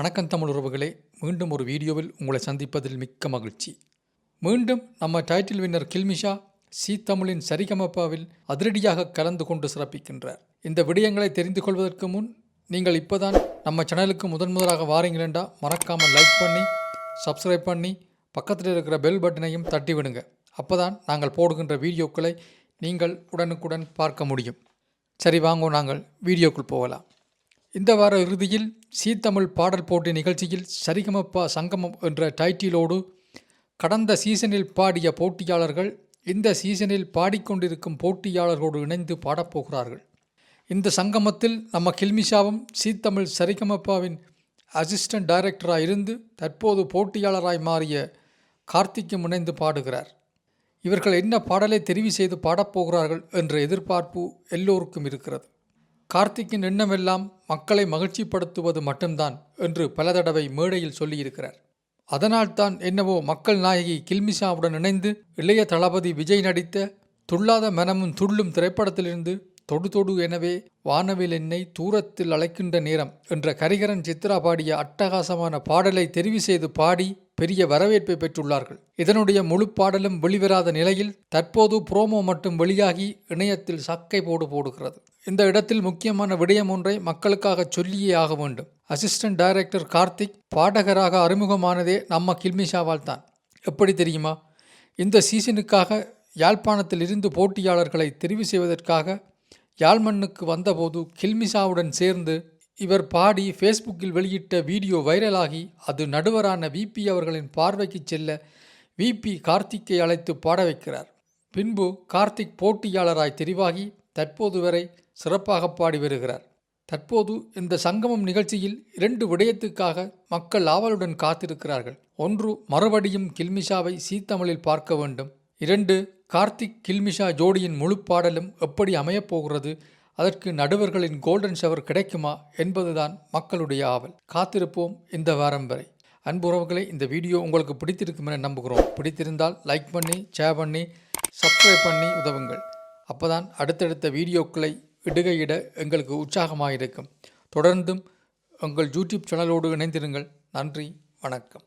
வணக்கம் தமிழ் உறவுகளே. மீண்டும் ஒரு வீடியோவில் உங்களை சந்திப்பதில் மிக்க மகிழ்ச்சி. மீண்டும் நம்ம டைட்டில் வின்னர் கில்மிஷா சி தமிழின் சரிகமப்பாவில் அதிரடியாக கலந்து கொண்டு சிறப்பிக்கின்றார். இந்த விடயங்களை தெரிந்து கொள்வதற்கு முன் நீங்கள் இப்போதான் நம்ம சேனலுக்கு முதன் முதலாக வாரீங்களா மறக்காமல் லைக் பண்ணி சப்ஸ்கிரைப் பண்ணி பக்கத்தில் இருக்கிற பெல் பட்டனையும் தட்டி விடுங்க அப்பதான் நாங்கள் போடுகின்ற வீடியோக்களை நீங்கள் உடனுக்குடன் பார்க்க முடியும். சரி வாங்கோ நாங்கள் வீடியோக்குள் போகலாம். இந்த வார இறுதியில் சீத்தமிழ் பாடல் போட்டி நிகழ்ச்சியில் சரிகமப்பா சங்கமம் என்ற டைட்டிலோடு கடந்த சீசனில் பாடிய போட்டியாளர்கள் இந்த சீசனில் பாடிக்கொண்டிருக்கும் போட்டியாளர்களோடு இணைந்து பாடப்போகிறார்கள். இந்த சங்கமத்தில் நம்ம கில்மிஷாவும் சீத்தமிழ் சரிகமப்பாவின் அசிஸ்டன்ட் டைரக்டராக இருந்து தற்போது போட்டியாளராய் மாறிய கார்த்திக்கும் இணைந்து பாடுகிறார். இவர்கள் என்ன பாடலை தெரிவு செய்து பாடப்போகிறார்கள் என்ற எதிர்பார்ப்பு எல்லோருக்கும் இருக்கிறது. கார்த்திக்கின் எண்ணமெல்லாம் மக்களை மகிழ்ச்சிப்படுத்துவது மட்டும்தான் என்று பல தடவை மேடையில் சொல்லியிருக்கிறார். அதனால்தான் என்னவோ மக்கள் நாயகி கில்மிஷாவுடன் இணைந்து இளைய தளபதி விஜய் நடித்த துள்ளாத மனமும் துள்ளும் திரைப்படத்திலிருந்து தொடு தொடு எனவே வானவில் என்னை தூரத்தில் அழைக்கின்ற நேரம் என்ற கரிகரன் சித்ரா பாடிய அட்டகாசமான பாடலை தெரிவு செய்து பாடி பெரிய வரவேற்பை பெற்றுள்ளார்கள். இதனுடைய முழு பாடலும் வெளிவராத நிலையில் தற்போது புரோமோ மட்டும் வெளியாகி இணையத்தில் சக்கை போடு போடுகிறது. இந்த இடத்தில் முக்கியமான விடயம் ஒன்றை மக்களுக்காக சொல்லியே ஆக வேண்டும். அசிஸ்டன்ட் டைரக்டர் கார்த்திக் பாடகராக அறிமுகமானதே நம்ம கில்மிஷாவால் தான். எப்படி தெரியுமா? இந்த சீசனுக்காக யாழ்ப்பாணத்தில் இருந்து போட்டியாளர்களை தெரிவு செய்வதற்காக யாழ்மண்ணுக்கு வந்தபோது கில்மிஷாவுடன் சேர்ந்து இவர் பாடி ஃபேஸ்புக்கில் வெளியிட்ட வீடியோ வைரலாகி அது நடுவரான விபி அவர்களின் பார்வைக்கு செல்ல விபி கார்த்திக்கை அழைத்து பாட வைக்கிறார். பின்பு கார்த்திக் போட்டியாளராய் தெரிவாகி தற்போது வரை சிறப்பாக பாடி வருகிறார். தற்போது இந்த சங்கமம் நிகழ்ச்சியில் இரண்டு விடயத்துக்காக மக்கள் ஆவலுடன் காத்திருக்கிறார்கள். ஒன்று மறுபடியும் கில்மிஷாவை சீத்தமிழில் பார்க்க வேண்டும். இரண்டு கார்த்திக் கில்மிஷா ஜோடியின் முழு பாடலும் எப்படி அமையப்போகிறது அதற்கு நடுவர்களின் கோல்டன் ஷவர் கிடைக்குமா என்பதுதான் மக்களுடைய ஆவல். காத்திருப்போம் இந்த வாரம் வரை. அன்புறவுகளை இந்த வீடியோ உங்களுக்கு பிடித்திருக்கும் என நம்புகிறோம். பிடித்திருந்தால் லைக் பண்ணி ஷேர் பண்ணி சப்ஸ்கிரைப் பண்ணி உதவுங்கள். அப்போதான் அடுத்தடுத்த வீடியோக்களை இடுகையிட எங்களுக்கு உற்சாகமாக இருக்கும் தொடர்ந்தும் உங்கள் யூடியூப் சேனலோடு இணைந்திருங்கள். நன்றி வணக்கம்.